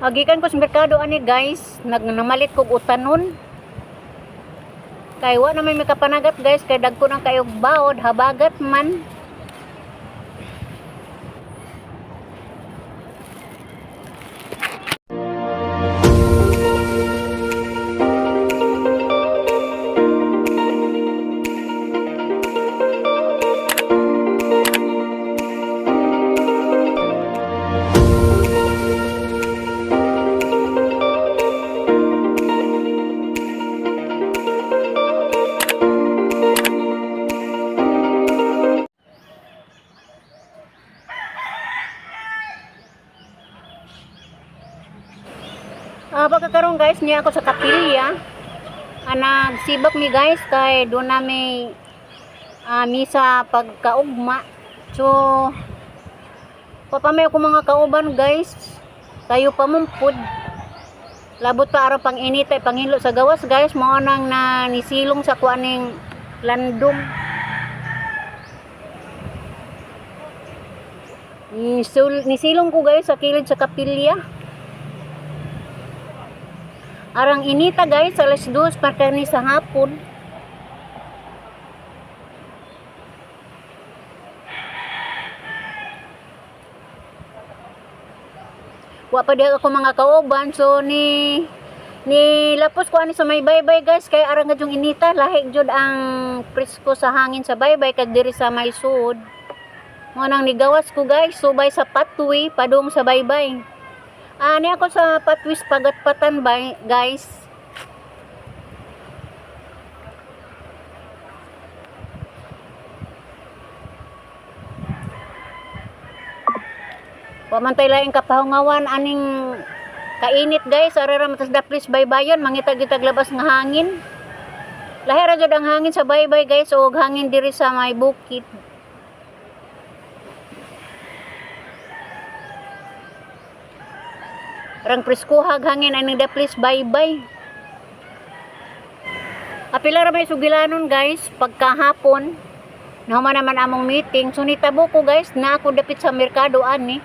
Agikan ko sa merkado ani guys, nag namalit kog utanon. Kay wa na may makapanagat guys, kay dagko na kayo baod, habagat man. Ah, pagkakaroon guys, niya ako sa kapilya. Ah, nagsibak mi guys kay doon na may ah, misa pagkaugma. So, papamay ko mga kauban guys. Kayo pamumpod. Labot pa araw pang init ay pangilo sa gawas guys. Mao nang na nisilong sa kuaning landong. Nisul, nisilong ko guys sa kilid sa kapilya. Arang inita guys, alas 2 para ni sa hapon. Wa pa ako mga kauban so ni ni lapos ko ani sa may baybay guys kay arang gad inita lahi jud ang presko sa hangin sa baybay kag diri sa may sud. Mo nang nigawas ko guys subay sa pathway padung sa baybay. Ani ako sa patwis pagatpatan bay, guys. Pamantay laing kapahungawan aning kainit guys arara matas daplis baybayon mangitag-itag labas nga hangin. Lahi ra jud ang hangin sa baybay guys ug hangin diri sa may bukid. Rang preskuhag hangin ani daplis baybay. Apila ra may sugilanon guys pagkahapon. Naman naman among meeting. So nitabo ko guys na ako dapit sa merkado ani.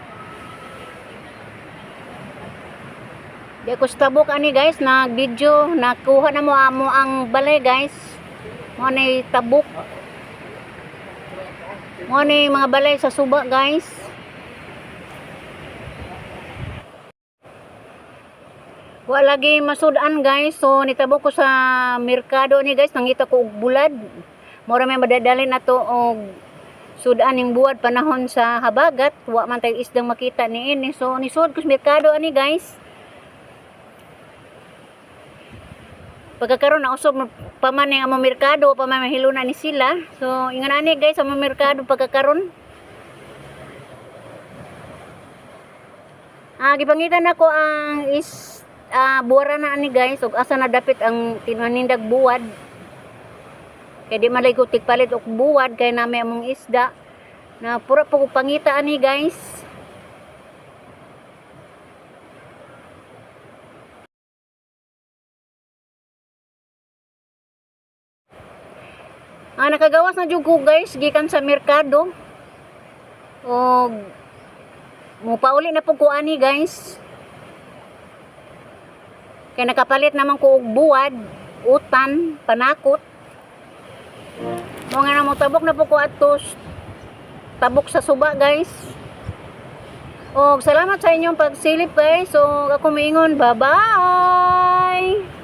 Di ako sa tabok ani guys, nag video, nakuha na mo amo ang balay guys. Mo ni tabok. Mo ni mga balay sa suba guys. Wa lagi masudan guys. So nitabo ko sa merkado ni guys, nangita ko og bulad. Mora may madadalin nato og sudan ning buwad panahon sa habagat. Wa man tay isdang makita ni ini. So nisud ko sa merkado ani guys. Pagkakaroon na usog paman ang among merkado, paman mahiluna ni sila. So ingon ani guys, among merkado pagkakaroon. Ah, gipangitan nako ang is ah buwara na ani guys ug asa na dapit ang tinanindag buwad kay di malay ko tigpalit og buwad kay nami among isda na pura ko pangita ani guys Ah, nakagawas na jud ko guys gikan sa merkado. Og mo pauli na po ko ani guys. Kaya nakapalit naman ko og buwad, utan, panakot. Mo nga na mo tabok na po ko atos tabok sa suba guys. Og salamat sa inyong pagsilip guys. So ako miingon, bye-bye.